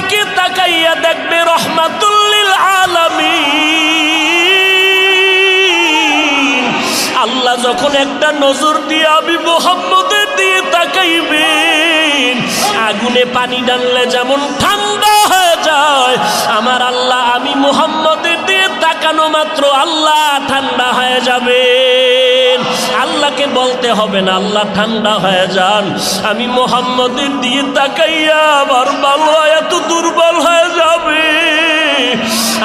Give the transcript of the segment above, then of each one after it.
দিকে তাকাইয়া দেখবে, রহমাতুল্লিল আলামী আল্লাহ যখন একটা নজর দিয়ে আমি মোহাম্মদের দিয়ে তাকাইবেন, আগুনে পানি ডাললে যেমন ঠান্ডা হয়ে যায়, আমার আল্লাহ আমি মোহাম্মদের দিয়ে তাকানো মাত্র আল্লাহ ঠান্ডা হয়ে যাবে। আল্লাহকে বলতে হবে না, আল্লাহ ঠান্ডা হয়ে যান। আমি মোহাম্মদের দিয়ে তাকাইয়া আমার ভালো এত দুর্বল হয়ে যাবে।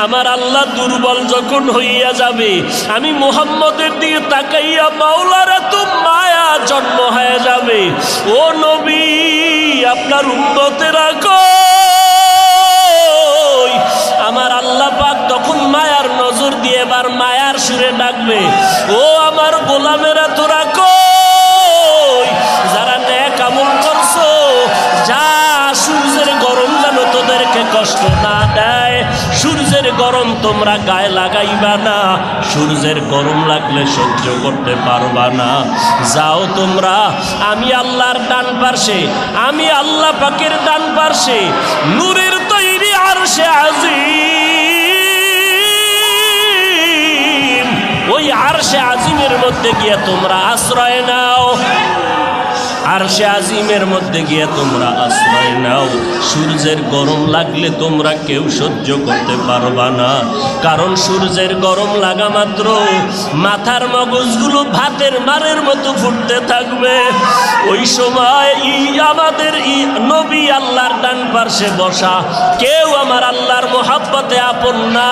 আমার আল্লাহ দুর্বল যখন হইয়া যাবে, আমি মোহাম্মদের দিয়ে তাকাইয়া মাওলার এত মায়া জন্ম হয়ে যাবে। ও নবী, আপনার উন্নতেরা কই আল্লাহ পাক তখন মায়ার নজর দিয়ে এবার মায়ার সুরে ডাকবে, ও আমার গোলামেরা, তোরা কই? যারা ন্যাক আমল করছ, যা সূর্যের গরম যেন তোদেরকে কষ্ট না দেয়, সূর্যের গরম তোমরা গায়ে লাগাইবা না, সূর্যের গরম লাগলে সহ্য করতে পারবা না। যাও তোমরা, আমি আল্লাহর ডান পার্শ্বে, আমি আল্লাহ পাকের ডান পার্শ্বে, নূরের তৈরি আর সে আজিম ওই আর সে আজিমের মধ্যে গিয়ে তোমরা আশ্রয় নাও। আর সে আজিমের মধ্যে গিয়ে তোমরা আশ্রয় নাও। সূর্যের গরম লাগলে তোমরা কেউ সহ্য করতে পারবা না। কারণ সূর্যের গরম লাগা মাত্র মাথার মগজগুলো ভাতের মারের মতো ফুটতে থাকবে। ওই সময় ই আমাদের ই নবী আল্লাহর ডান পার্শ্বে বসা। কেউ আমার আল্লাহর মোহাব্বতে আপন না।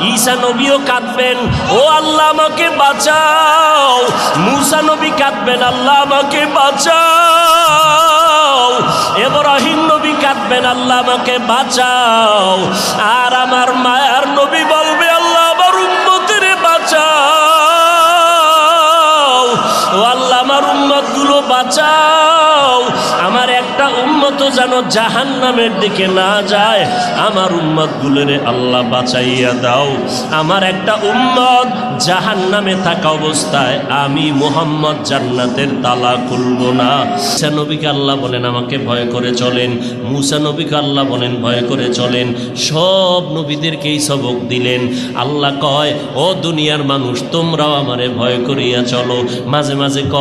ঈসা নবীও কাঁদবেন, ও আল্লাহ, আমাকে বাঁচাও। মুসা নবী কাঁদবেন, আল্লাহ, আমাকে বাঁচাও। এব্রাহিম নবী কাঁদবেন আল্লাহ আমাকে বাঁচাও। আর আমার মায়ার নবী বলবে আমার উম্মতগুলো বাঁচাও। আমার একটা উম্মত যেন জাহান নামের দিকে না যায়, আমার উম্মত গুলোরে আল্লাহ বাঁচাইয়া দাও। আমার একটা উম্মত জাহান নামে থাকা অবস্থায় আমি মোহাম্মদ জান্নাতের তালা খুলব না। ঈসা নবীকে আল্লাহ বলেন, আমাকে ভয় করে চলেন। মুসা নবীকে আল্লাহ বলেন, ভয় করে চলেন। সব নবীদেরকেই সবক দিলেন। আল্লাহ কয়, ও দুনিয়ার মানুষ, তোমরাও আমারে ভয় করিয়া চলো। মাঝে মাঝে কয়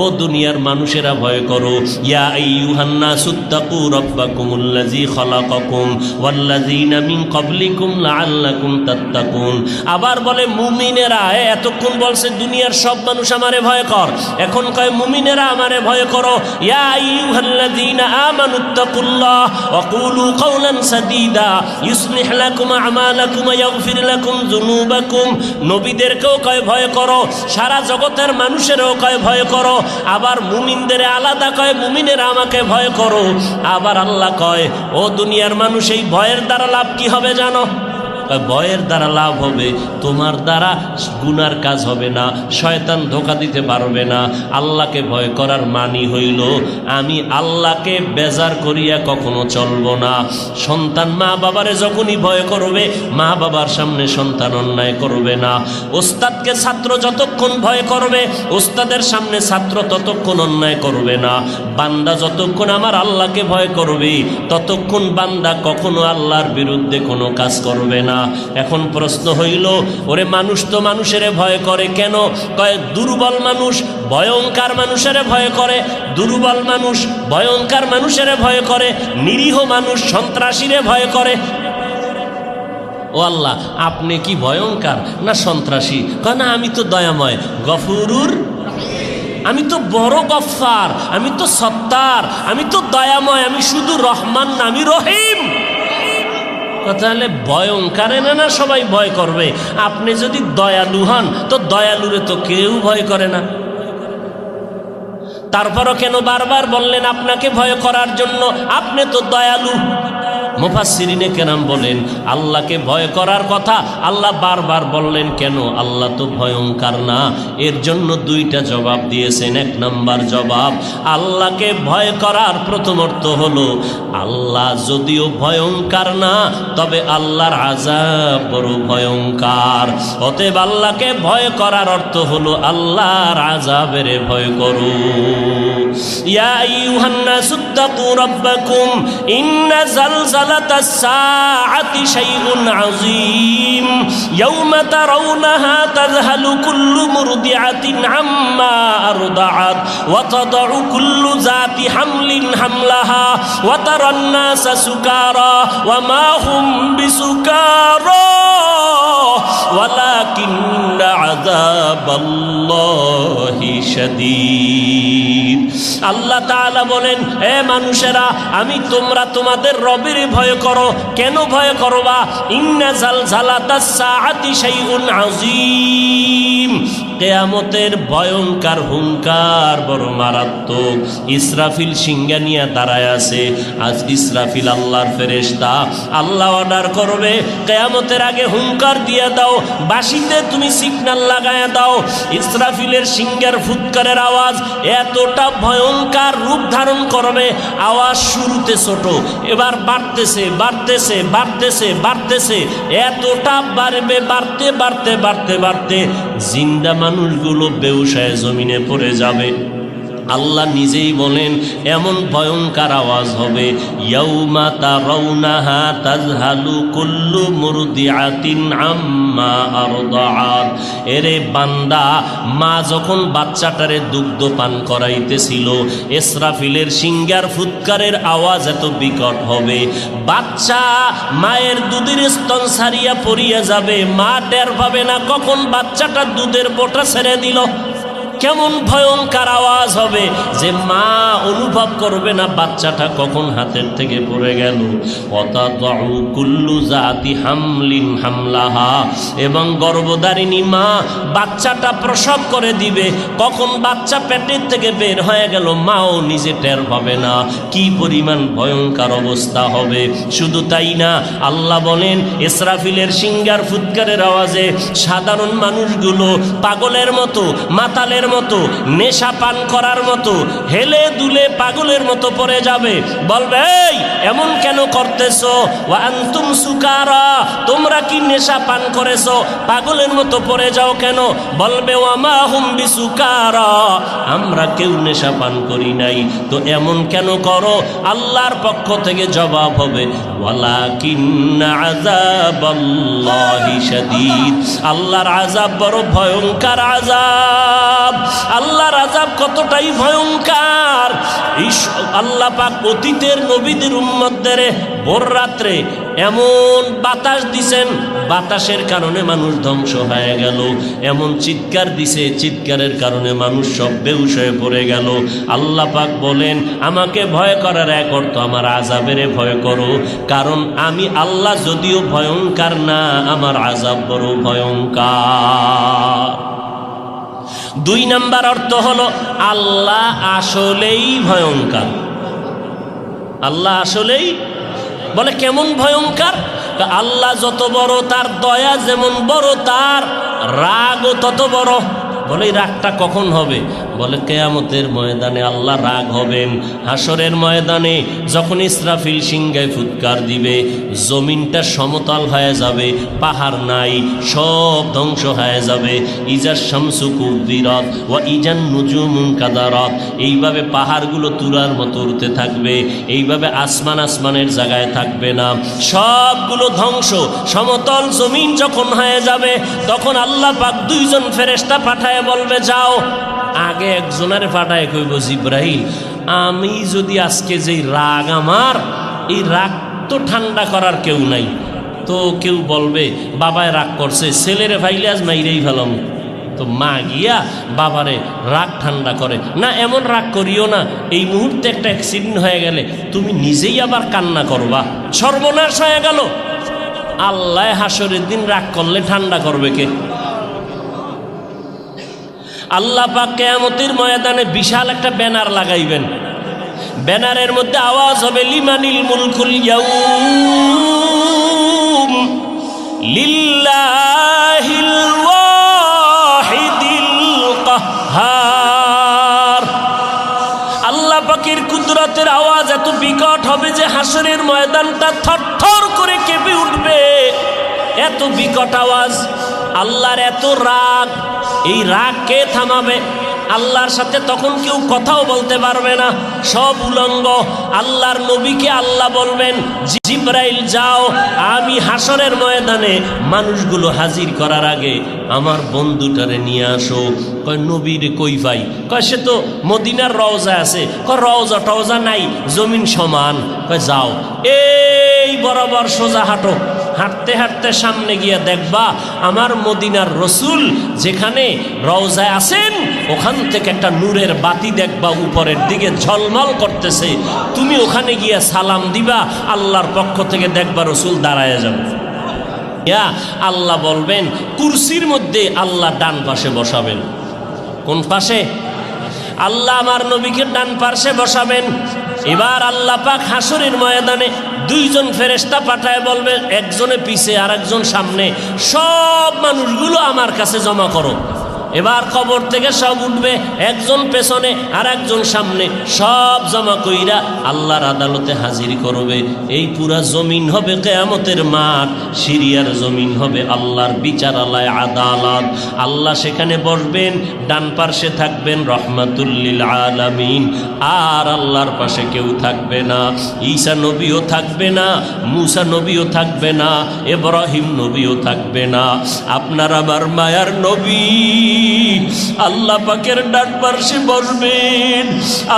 ও দুনিয়ার মানুষেরা ভয় করো। ইয়া আইয়ুহান্না সুত্তাকু রব্বাকুমুল্লাযী খালাকাকুম ওয়াল্লাযীনা মিন ক্বাবলিকুম লাআল্লাকুম তাত্তাকুন। আবার বলে, মুমিনেরা এতক্ষণ বলছে দুনিয়ার সব মানুষ আমারে ভয় কর। এখন কয়, মুমিনেরা আমারে ভয় করো। ইয়া আইয়ুহাল্লাযীনা আমানুত্তাকুল্লাহ ওয়া কুলু কাওলান সাদীদা, ইউসলিহ লাকুম আমালাকুম ওয়া ইয়াগফির লাকুম যুনুবাকুম। নবীদেরকেও কয়, ভয় করো। সারা জগতের মানুষেরও কয়, ভয় করো। আবার মুমিনদের আলাদা কয়, মুমিনের আমাকে ভয় করো। আবার আল্লাহ কয়, ও দুনিয়ার মানুষ, এই ভয়ের দ্বারা লাভ কি হবে জানো? ভয়ের দ্বারা লাভ হবে, তোমার দ্বারা গুনার কাজ হবে না, শয়তান ধোকা দিতে পারবে না, আল্লাহকে ভয় করার মানি হইল, আমি আল্লাহকে বেজার করিয়া কখনো চলব না। সন্তান মা বাবারে যখনই ভয় করবে মা বাবার সামনে সন্তান অন্যায় করবে না। ওস্তাদকে ছাত্র যতক্ষণ ভয় করবে, ওস্তাদের সামনে ছাত্র ততক্ষণ অন্যায় করবে না। বান্দা যতক্ষণ আমার আল্লাহকে ভয় করবে, ততক্ষণ বান্দা কখনো আল্লাহর বিরুদ্ধে কোনো কাজ করবে না। এখন প্রশ্ন হইল, ওরে মানুষ তো মানুষের ভয় করে কেন? কয়, দুর্বল মানুষ ভয়ঙ্কার মানুষের ভয় করে। দুর্বল মানুষ ভয়ঙ্কার মানুষের ভয় করে। নিরীহ মানুষ সন্ত্রাসীরে ভয় করে। ও আল্লাহ, আপনি কি ভয়ঙ্কর না সন্ত্রাসী? কয়, না, আমি তো দয়াময়। গফুরুর? আমি তো বড় গফার আমি তো সত্তার, আমি তো দয়াময়, আমি শুধু রহমান না, আমি রহিম। তাহলে ভয়ঙ্কারে না না সবাই ভয় করবে? আপনি যদি দয়ালু হন, তো দয়ালুরে তো কেউ ভয় করে না। তারপরও কেন বারবার বললেন আপনাকে ভয় করার জন্য? আপনি তো দয়ালু। মুফাসসিরিনে কেরাম বলেন, আল্লাহকে ভয় করার কথা আল্লাহ বারবার বললেন, কেন? আল্লাহ তো ভয়ঙ্কর না। এর জন্য দুইটা জবাব দিয়েছেন। এক নাম্বার জবাব, আল্লাহকে ভয় করার প্রথম অর্থ হলো, আল্লাহ যদিও ভয়ঙ্কর না, তবে আল্লাহর আজাব বড় ভয়ঙ্কর। অতএব আল্লাহকে ভয় করার অর্থ হলো, আল্লাহর আজাবের ভয় করু ইয়া আইয়ুহান নাসু واتقوا ربكم إن زلزلة الساعة شيء عظيم يوم ترونها تذهل كل مرضعة عما أرضعت وتضع كل ذات حمل حملها وترى الناس سكارى وما هم بسكارى ولكن عذاب الله شديد আল্লাহ তাআলা বলেন এ মানুষেরা আমি তোমরা তোমাদের রবের ভয় করো কেন ভয় করবা ইন্না জালজালাতাস সাআতি শাইউন আযীম কেয়ামতের ভয়ঙ্কর হুঙ্কার বড় মারাত্মক ইসরাফিল সিঙ্গানিয়া দাঁড়ায় আছে আজ ইসরাফিল আল্লাহর ফেরেশতা আল্লাহ অর্ডার করবে কেয়ামতের আগে হুঙ্কার দিয়ে দাও বাসিতে তুমি সিগনাল লাগায় দাও। ইসরাফিলের সিঙ্গার ফুৎকারের আওয়াজ এতটা ভয়ঙ্কার রূপ ধারণ করবে। আওয়াজ শুরুতে ছোট, এবার বাড়তেছে বাড়তেছে বাড়তেছে বাড়তেছে। এতটা বাড়বে, বাড়তে বাড়তে বাড়তে বাড়তে। জিন্দা মানুষগুলো ব্যবসায় জমিনে পড়ে যাবে। আল্লাহ নিজেই বলেন, এমন ভয়ঙ্কর আওয়াজ হবে। মুরদিআতিন আম্মা এরে বান্দা, মা যখন বাচ্চাটারে দুগ্ধ পান করাইতেছিল, এসরাফিলের সিঙ্গার ফুৎকারের আওয়াজ এত বিকট হবে। বাচ্চা, মায়ের দুধের স্তন সারিয়া পড়িয়া যাবে। মা টের পাবে না কখন বাচ্চাটা দুধের বোটা ছেড়ে দিল। কেমন ভয়ঙ্কর আওয়াজ হবে যে মা অনুভব করবে না বাচ্চাটা কখন হাতের থেকে পড়ে গেল। কুল্লু জাতি হামলিন হামলাহা। এবং গর্ভধারিণী মা বাচ্চাটা প্রসব করে দিবে। কখন বাচ্চা পেটের থেকে বের হয়ে গেল, মাও নিজে টের পাবে না। কি পরিমাণ ভয়ঙ্কর অবস্থা হবে। শুধু তাই না, আল্লাহ বলেন, ইসরাফিলের সিঙ্গার ফুৎকারের আওয়াজে সাধারণ মানুষগুলো পাগলের মতো, মাতালের মতো, নেশা পান করার মতো, হেলে দুলে পাগলের মতো পড়ে যাবে। বলবে, এই, এমন কেন করতেছো? আনতুম সুকারা, তোমরা কি নেশা পান করেছ? পাগলের মতো পড়ে যাও কেন? বলবে ওয়ামা হুম বিসুকারা, আমরা কেউ নেশা পান করি নাই। তো এমন কেন করো? আল্লাহর পক্ষ থেকে জবাব হবে আল্লাহর আযাব বড় ভয়ঙ্কর আযাব। আল্লাহর আযাব কতটাই ভয়ঙ্কর। আল্লাহ পাক অতীতের নবীদের উম্মতদের ভোর রাত্রে এমন বাতাস দিছেন, বাতাসের কারণে মানুষ ধ্বংস হয়ে গেল। এমন চিৎকার দিছে, চিৎকারের কারণে মানুষ সব বেউস হয়ে পড়ে গেল। আল্লাহ পাক বলেন, আমাকে ভয় করার এক অর্থ, আমার আজাবেরে ভয় করো। কারণ আমি আল্লাহ যদিও ভয়ঙ্কর না, আমার আজাব বড় ভয়ঙ্কর। দুই নাম্বার অর্থ হলো, আল্লাহ আসলেই ভয়ঙ্কর। আল্লাহ আসলেই বলে, কেমন ভয়ঙ্কর? আল্লাহ যত বড়, তার দয়া যেমন বড়, তার রাগও তত বড়। বলে রাগটা কখন হবে? বলে, কেয়ামতের ময়দানে আল্লাহ রাগ হবেন। হাসরের ময়দানে যখন ইসরাফিল সিংগায় ফুৎকার দিবে, জমিনটা সমতল হয়ে যাবে, পাহাড় নাই, সব ধ্বংস হয়ে যাবে। ইজার শামসু কুবিরত ও ইজান নুজুমুন কাদারত। এইভাবে পাহাড়গুলো তুলার মতো উড়তে থাকবে, এইভাবে আসমান আসমানের জায়গায় থাকবে না। সবগুলো ধ্বংস, সমতল জমিন যখন হয়ে যাবে, তখন আল্লাহ পাক দুইজন ফেরেস্তা পাঠায় বলবে, যাও। আগে একজনের পাঠায় কইব জিব্রাহিল আমি যদি আজকে যেই রাগ আমার, এই রাগ তো ঠান্ডা করার কেউ নাই। তো কেউ বলবে, বাবায় রাগ করছে, ছেলেরে ভাইলে আজ মাইরেই ফেলাম। তো মা গিয়া বাবারে রাগ ঠান্ডা করে, না, এমন রাগ করিও না, এই মুহূর্তে একটা অ্যাক্সিডেন্ট হয়ে গেলে তুমি নিজেই আবার কান্না করবা। সর্বনাশ হয়ে গেল। আল্লাহ হাসরের দিন রাগ করলে ঠান্ডা করবে কে? আল্লাহ পাক কেয়ামতের ময়দানে বিশাল একটা ব্যানার লাগাইবেন। ব্যানারের মধ্যে আওয়াজ হবে, লিমানিল মুলকুল ইয়াউম লিল্লাহিল ওয়াহিদিল কাহ্হার। আল্লাহ পাকের কুদরতের আওয়াজ এত বিকট হবে যে হাসরের ময়দানটা থরথর করে কেঁপে উঠবে। এত বিকট আওয়াজ, আল্লাহর এত রাগ। এই রাগ কে থামাবে? আল্লাহর সাথে তখন কেউ কথাও বলতে পারবে না। সব উলঙ্গ। আল্লাহর নবীকে আল্লাহ বলবেন, জিব্রাইল, যাও। আমি হাসরের ময়দানে মানুষগুলো হাজির করার আগে আমার বন্ধুটারে নিয়ে আসো। কয়, নবীর কই পাই কয়, সে তো মদিনার রওজা আছে। কয়, রওজা টওজা নাই, জমিন সমান। কয়, যাও। এই বরাবর সোজা হাঁটো। হাঁটতে হাঁটতে সামনে গিয়ে দেখবা, আমার মদিনার রসুল যেখানে রওজায় আছেন, ওখান থেকে একটা নূরের বাতি দেখবা, উপরের দিকে ঝলমল করতেছে। তুমি ওখানে গিয়ে সালাম দিবা, আল্লাহর পক্ষ থেকে দেখবা রসুল দাঁড়ায় যাবে। ইয়া, আল্লাহ বলবেন, কুরসির মধ্যে আল্লাহ ডান পাশে বসাবেন। কোন পাশে? আল্লাহ আমার নবীকে ডান পাশে বসাবেন। এবার আল্লাহ পাক হাসুরের ময়দানে দুইজন ফেরেস্তা পাঠায় বলবে, একজনে পিছে আর একজন সামনে, সব মানুষগুলো আমার কাছে জমা করো। এবার কবর থেকে সব উঠবে, একজন পেছনে আর একজন সামনে। সব জমা কইরা আল্লাহর আদালতে হাজির করবে। এই পুরা জমিন হবে কেয়ামতের মাঠ, সিরিয়ার জমিন হবে আল্লাহর বিচারালয় আদালত। আল্লাহ সেখানে বসবেন, ডান পার্শ্বে থাকবেন রহমাতুল্লিল আলামিন, আর আল্লাহর পাশে কেউ থাকবে না। ঈসা নবীও থাকবে না, মুসা নবীও থাকবে না এব্রাহিম নবীও থাকবে না। আপনার আমার মায়ার নবী। আল্লাহ পাকের ডান পার্শ্বে বসবেন।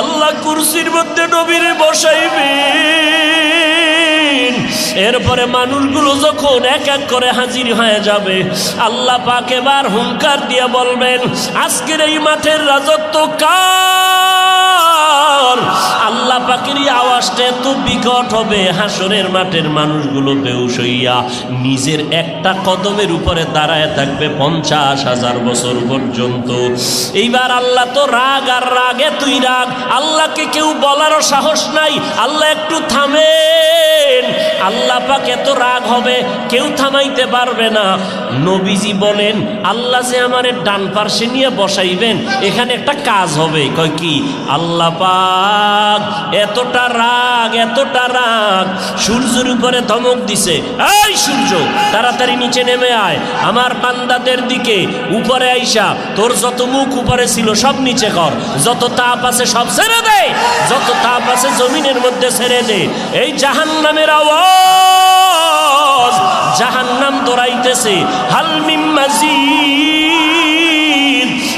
আল্লাহ কুরসির মধ্যে নবীরে বসাইবেন। এরপরে মানুষগুলো যখন এক এক করে হাজির হয়ে যাবে, আল্লাহ পাক এবার হুঙ্কার দিয়ে বলবেন, আজকের এই মাঠের রাজত্ব কার? আল্লাহ এই আওয়াজটা এত বিকট হবে। হাসরের মাঠের মানুষগুলো বেউস হইয়া নিজের একটা কদমের উপরে দাঁড়ায় থাকবে পঞ্চাশ হাজার বছর পর্যন্ত। এইবার আল্লাহ তো রাগ আর রাগে তুই রাগ। আল্লাহকে কেউ বলারও সাহস নাই। আল্লাহ একটু থামেন। আল্লাহ পাক এত রাগ হবে, কেউ থামাইতে পারবে না। নবীজি বলেন, আল্লাহ যে আমার ডান পার্শ্বে নিয়ে বসাইবেন, এখানে একটা কাজ হবে। কয় কি? আল্লাহ পাক এতটা রাগ এতটা রাগ। সূর্যের উপরে ধমক দিছে, এই সূর্য, তাড়াতাড়ি নিচে নেমে আয়। আমার বান্দাদের দিকে উপরে আইসা, তোর যত মুখ উপরে ছিল সব নিচে কর। যত তাপ আছে সব ছেড়ে দে। যত তাপ আছে জমিনের মধ্যে ছেড়ে দে। এই জাহান্নামের আওয়াজ জাহান্নাম দৌড়াইতেছে। হালমিম মাজিদ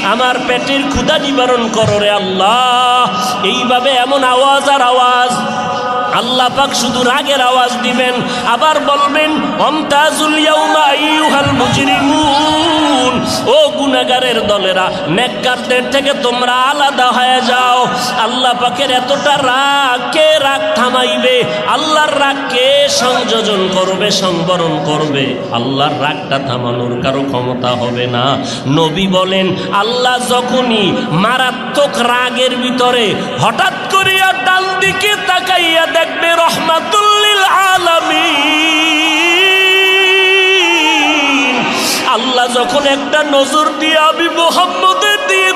আমার পেটের ক্ষুদা নিবারণ করো রে আল্লাহ। এইভাবে এমন আওয়াজ আর আওয়াজ আল্লাহ পাক শুধু রাগের আওয়াজ দিবেন, আবার বলবেন, অমতাজুল ও গুনাগারের দলেরা, নেককারদের থেকে তোমরা আলাদা হয়ে যাও। আল্লাহ পাকের এতটা রাগ, কে রাগ থামাইবে? আল্লাহর রাগ কে সংযোজন করবে, সংবরণ করবে? আল্লাহর রাগটা থামানোর কারও ক্ষমতা হবে না। নবী বলেন, আল্লাহ যখনই মারাত্মক রাগের ভিতরে হঠাৎ করিয়া ডান দিকে তাকাইয়া দেখবে রহমাতুল্লিল আলামিন। আল্লাহ যখন একটা নজর দিয়ে মোহাম্মদের দিয়ে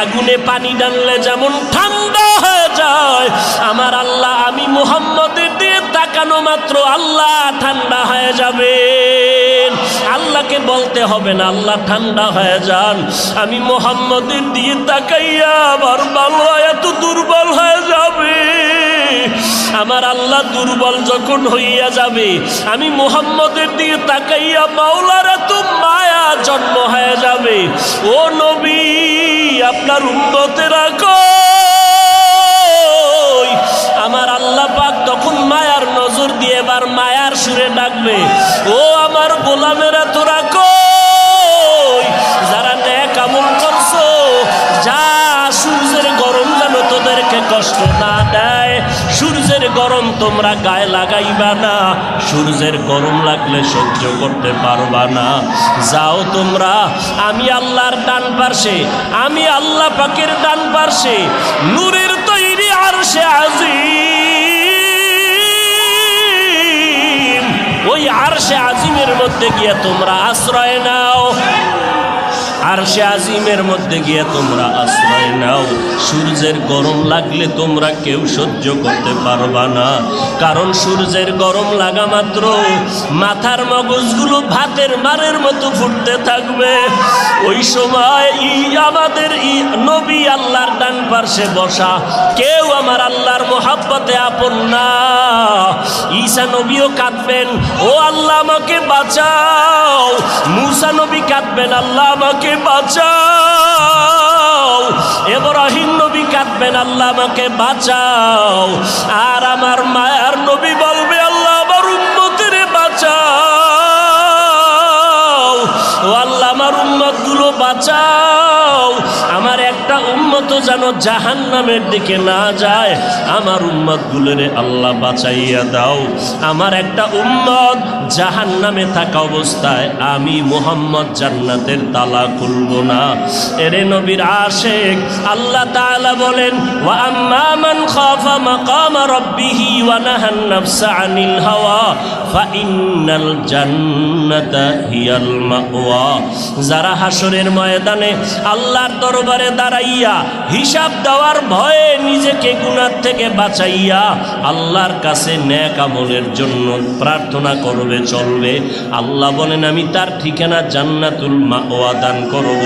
আগুনে পানি ডাললে যেমন ঠান্ডা হয়ে যায়, আমার আল্লাহ আমি মোহাম্মদের দিয়ে তাকানো মাত্র আল্লাহ ঠান্ডা হয়ে যাবেন। আল্লাহকে বলতে হবে না, আল্লাহ ঠান্ডা হয়ে যান। আমি মোহাম্মদের দিয়ে তাকাইয়া আবার আমার আল্লাহ দুর্বল যখন হইয়া যাবে, আমি মোহাম্মদের দিয়ে তাকাইয়া মাওলার এত মায়া জন্ম হয়ে যাবে। ও নবী, আপনার উন্নতেরা আমার আল্লাহ পাক তখন মায়ার নজর দিয়ে এবার মায়ার সুরে ডাকবে, ও আমার গোলামেরা তোরা কই? তোমরা গায়ে লাগাইবা না। সূর্যের গরম লাগলে সহ্য করতে পারবা না। যাও তোমরা, আমি আল্লাহর ডান পার্শ্বে, আমি আল্লাহ পাকের ডান পার্শ্বে, নূরের তৈরি আর সে আজিম। ওই আর সে আজিমের মধ্যে গিয়ে তোমরা আশ্রয় নাও। আর সে আজিমের মধ্যে গিয়ে তোমরা আশ্রয় নাও। সূর্যের গরম লাগলে তোমরা কেউ সহ্য করতে পারবা না। কারণ সূর্যের গরম লাগা মাত্র মাথার মগজগুলো ভাতের মারের মতো ফুটতে থাকবে। ওই সময় ই আমাদের ই নবী আল্লাহর ডান পার্শ্বে বসা। কেউ আমার আল্লাহর মোহাব্বতে আপন না। ঈসা নবীও কাঁদবেন, ও আল্লাহ আমাকে বাঁচাও। মুসা নবী কাঁদবেন, আল্লাহ আমাকে বাঁচাও। এব্রাহিম নবী কাঁদবেন, আল্লাহ আমাকে বাঁচাও। আর আমার মায়ার নবী বলবে, আল্লাহ আমার উম্মতের বাঁচাও। ও আল্লাহ, আমার উম্মতগুলো বাঁচাও। আমার একটা উম্মত যেন জাহান নামের দিকে না যায়, আমার উম্মত গুলোরে আল্লাহ বাঁচাইয়া দাও। আমার একটা উম্মত জাহান নামে থাকা অবস্থায় আমি মোহাম্মদ জান্নাতের তালা খুলব না। এরে নবীর আশেক, আল্লাহ তাআলা বলেন যারা হাসরের ময়দানে আল্লাহর দরবারে দাঁড়াইয়া হিসাব দেওয়ার ভয়ে নিজেকে গুনার থেকে বাঁচাইয়া আল্লাহর কাছে ন্যাক আমলের জন্য প্রার্থনা করবে, চলবে। আল্লাহ বলেন, আমি তার ঠিকানা জান্নাতুল মাওয়া দান করব।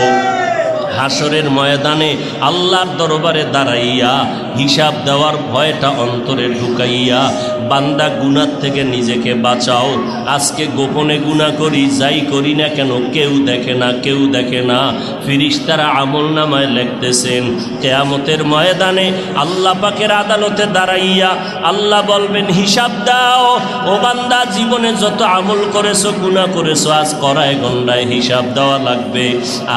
হাসরের ময়দানে আল্লাহর দরবারে দাঁড়াইয়া হিসাব দেওয়ার ভয়টা অন্তরে ঢুকাইয়া বান্দা গুনার থেকে নিজেকে বাঁচাও। আজকে গোপনে গুণা করি, যাই করি না কেন, কেউ দেখে না, কেউ দেখে না। ফিরিস্তারা আমল নামায় লিখতেছেন, কেয়ামতের ময়দানে আল্লাহ পাকের আদালতে দাঁড়াইয়া আল্লাহ বলবেন, হিসাব দাও, ও বান্দা, জীবনে যত আমল করেছ গুণা করেছ, আজ করায় গন্ডায় হিসাব দেওয়া লাগবে।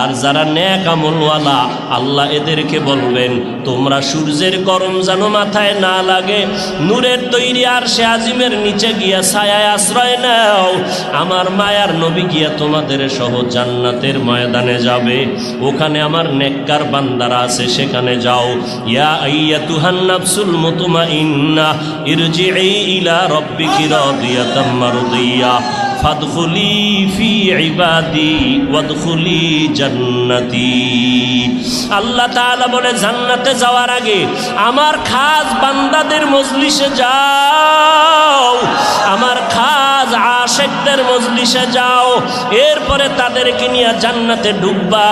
আর যারা ন্যাক আমলওয়ালা, আল্লাহ এদেরকে বলবেন, তোমরা সূর্যের গরম যেন মাথায় না লাগে, নূরের তৈরি আর সে আজিমের নিচে গিয়া ছায়ায় আশ্রয় নাও। আমার মায়ার নবী গিয়া তোমাদের সহ জান্নাতের ময়দানে যাবে। ওখানে আমার নেককার বান্দারা আছে, সেখানে যাও। ইয়া আইয়া তুহান নাফসুল মুতমাইন্না ইরজিই ইলা রব্বিকি রাদিয়াতাম মারদিয়া। ফাদখুলি ফি ইবাদি ওয়াদখুলি জান্নাতি। আল্লাহ তাআলা বলে, জান্নাতে যাওয়ার আগে আমার খাস বান্দাদের মজলিসে যাও। আমার খাস আশেকদের মজলিসে যাও, এরপরে তাদেরকে নিয়ে জান্নাতে ঢুকবা।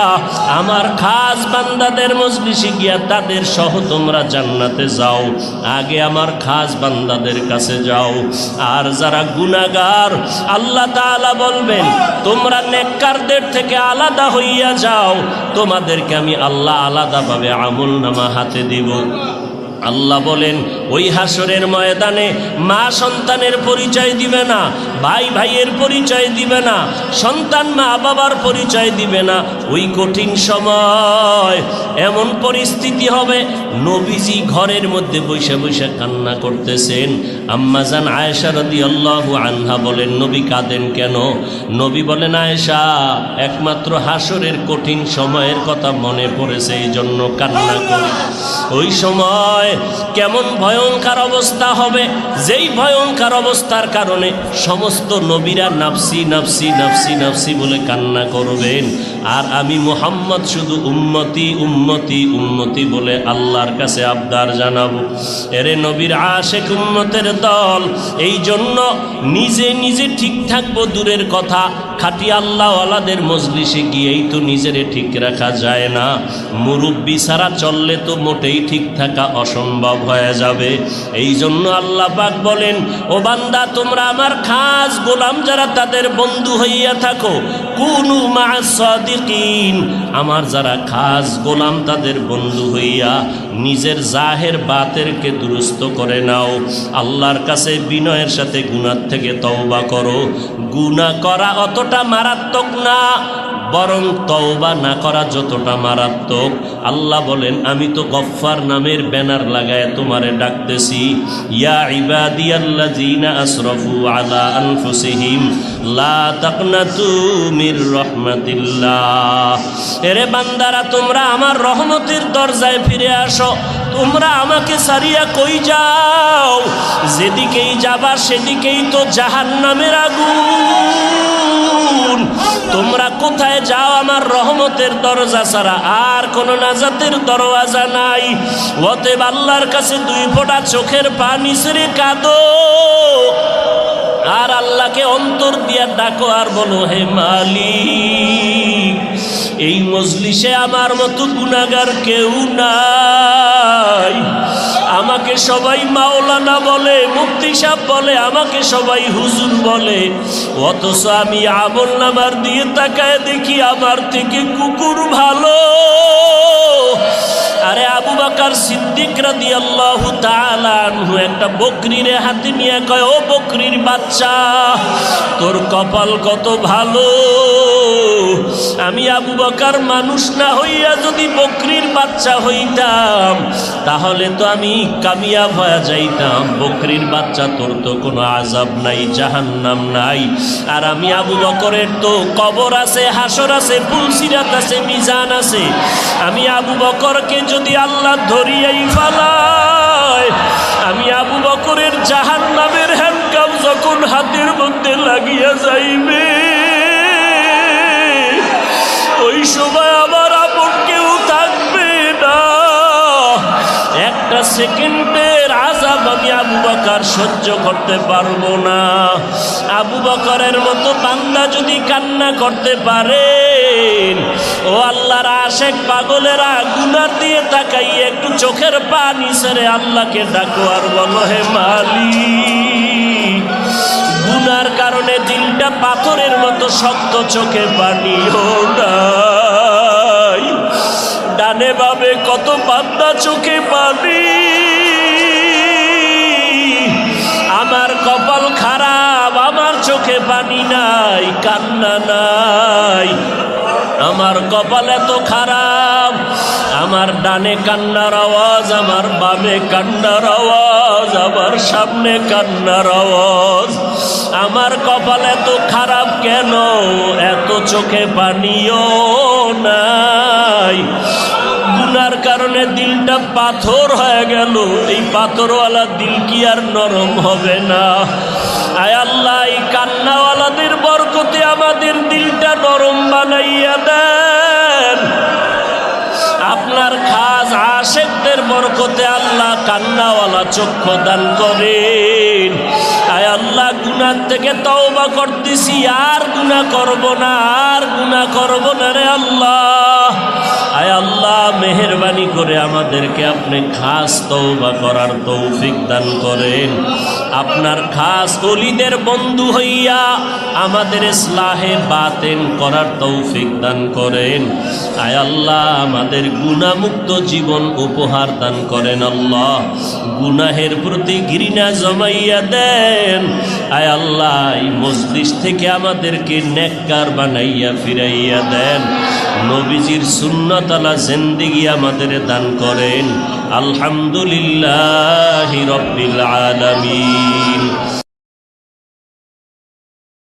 আমার খাস বান্দাদের মজলিসে গিয়া তাদের সহ তোমরা জান্নাতে যাও। আগে আমার খাস বান্দাদের কাছে যাও। আর যারা গুনাগার আল্লাহ তাআলা বলবেন, তোমরা নেককারদের থেকে আলাদা হইয়া যাও। তোমাদেরকে আমি আল্লাহ আলাদাভাবে আমল নামা হাতে দিব। আল্লাহ বলেন, ওই হাসরের ময়দানে মা সন্তানের পরিচয় দিবে না, ভাই ভাইয়ের পরিচয় দিবে না, সন্তান মা বাবার পরিচয় দিবে না। ওই কঠিন সময় এমন পরিস্থিতি হবে, নবীজি ঘরের মধ্যে বৈশা বৈশা কান্না করতেছেন। আম্মাজান আয়েশা রদি আল্লাহ আনহা বলেন, নবী কাঁদেন কেন? নবী বলেন, আয়েশা, একমাত্র হাসরের কঠিন সময়ের কথা মনে পড়েছে এই জন্য কান্না করি। ওই সময় কেমন ভয়ঙ্কর অবস্থা হবে, যেই ভয়ঙ্কর অবস্থার কারণে সমস্ত নবীরা নাফসি নাফসি নাফসি নাফসি বলে কান্না করবেন। আর আমি মোহাম্মদ শুধু উম্মতি উম্মতি উম্মতি বলে আল্লাহর কাছে আবদার জানাব। এরে নবীর আশেক উম্মতের দল এই জন্য নিজে নিজে ঠিক থাকব, দূরের কথা। খাটি আল্লাহওয়ালাদের মজলিসে গিয়েই তো নিজেরে ঠিক রাখা যায় না। মুরব্বী ছাড়া চললে তো মোটেই ঠিক থাকা অসম্ভব। হয়ে যাবে। এই জন্য আল্লাহ পাক বলেন, ও বান্দা, তোমরা আমার খাস গোলাম যারা, তাদের বন্ধু হইয়া থাকো। কুনু মা সাদিকিন। আমার যারা খাস গোলাম, তাদের বন্ধু হইয়া নিজের জাহের বাতেরকে দুরুস্ত করে নাও। আল্লাহর কাছে বিনয়ের সাথে গুনার থেকে তওবা করো। গুনাহ করা অতটা মারাত্মক না। বরং তওবা না করা যতটা মারাত্মক। আল্লাহ বলেন, আমি তো গফফার নামের ব্যানার লাগায় তোমারে ডাকতেছি। ইয়া ইবাদিয়াল্লাযীনা আসরাফু আলা আনফুসিহিম লা বান্দারা, তোমরা আমার রহমতের দরজায় ফিরে তোমরা আমাকে যাও? যেদিকেই যাবা, সেদিকেই তো জাহান নামের আগুন। তোমরা কোথায় যাও আমার রহমতের দরজা ছাড়া? আর কোন নাজাতের দরওয়াজা নাই। অতএব আল্লাহর কাছে দুই ফোঁটা চোখের পানি ছেড়ে কাঁদো। আর আল্লাহকে অন্তর দিয়া ডাকো আর বলো হে মালিক এই মজলিসে আমার মতো গুণাগার কেউ নাই। আমাকে সবাই মাওলানা বলে মুক্তি সাহ বলে, আমাকে সবাই হুজুর বলে। অথচ আমি আমল নামার দিয়ে তাকায় দেখি আমার থেকে কুকুর ভালো। আরে আবু বাকার সিদ্দিক রাদি আল্লাহ আনহু একটা বকরির হাতে নিয়ে কয়, ও বকরির বাচ্চা, তোর কপাল কত ভালো? আমি আবু বাকার মানুষ না হইয়া যদি বকরির বাচ্চা হইতাম, তাহলে তো আমি কামিয়াব হয়ে যাইতাম। বকরির বাচ্চা তোর তো কোনো আজাব নাই, জাহান্নাম নাই। আর আমি আবু বকরের তো কবর আছে, হাসর আছে পুলসিরাত আছে, মিজান আছে। আমি আবু বকরকে যদি আল্লাহ ধরিয়াই ফালায়, আমি আবু বকরের জাহান নামের হ্যান্ডকাম যখন হাতের মধ্যে লাগিয়া যাইবে সময় আমার আপন কেউ থাকবে না। একটা সেকেন্ডের আজাব আমি আবু বকর সহ্য করতে পারব না। আবু বকরের মতো বান্দা যদি কান্না করতে পারেন ও আল্লাহর আশেক পাগলেরা গুনার দিয়ে তাকাই একটু চোখের পানি সেরে আল্লাহকে ডাকো আর বলো, হে মালিক। গুনার কারণে দিনটা পাথরের মতো শক্ত চোখে পানি ও নাই। ডানে বাবে কত পান্না চোখে পানি। চোখে পানি নাই, কান্না নাই। আমার কপাল এত খারাপ, আমার ডানে কান্নার আওয়াজ, আমার বামে কান্নার আওয়াজ, আমার সামনে কান্নার আওয়াজ। আমার কপাল এত খারাপ কেন? এত চোখে পানিও নাই। গুনার কারণে দিলটা পাথর হয়ে গেল। এই পাথরওয়ালা দিল কি আর নরম হবে না? আয় আল্লাহ, এই কান্নাওয়ালাদের বরকতে আমাদের দিলটা নরম বানাইয়া দেন। আপনার খাস আশেকদের বরকতে আল্লাহ কান্নাওয়ালা চক্ষু দান করেন। আয় আল্লাহ, গুনার থেকে তওবা করতেছি, আর গুনাহ করব না, আর গুনাহ করব না রে আল্লাহ। আয় আল্লাহ, মেহরবানি করে আমাদেরকে আপনি খাস তওবা করার তৌফিক দান করেন। আপনার খাস অলিদের বন্ধু হইয়া আমাদের ইসলাহে বাতেন করার তৌফিক দান করেন। আয় আল্লাহ, আমাদের গুণামুক্ত জীবন উপহার দান করেন আল্লাহ। গুনাহের প্রতি ঘৃণা জমাইয়া দেন। আয় আল্লাহ, এই থেকে আমাদেরকে নেককার বানাইয়া ফিরাইয়া দেন। নবীজির সুন্নতালা জিন্দিগি আমাদের দান করেন। আলহামদুলিল্লাহ রব্বিল আলামিন।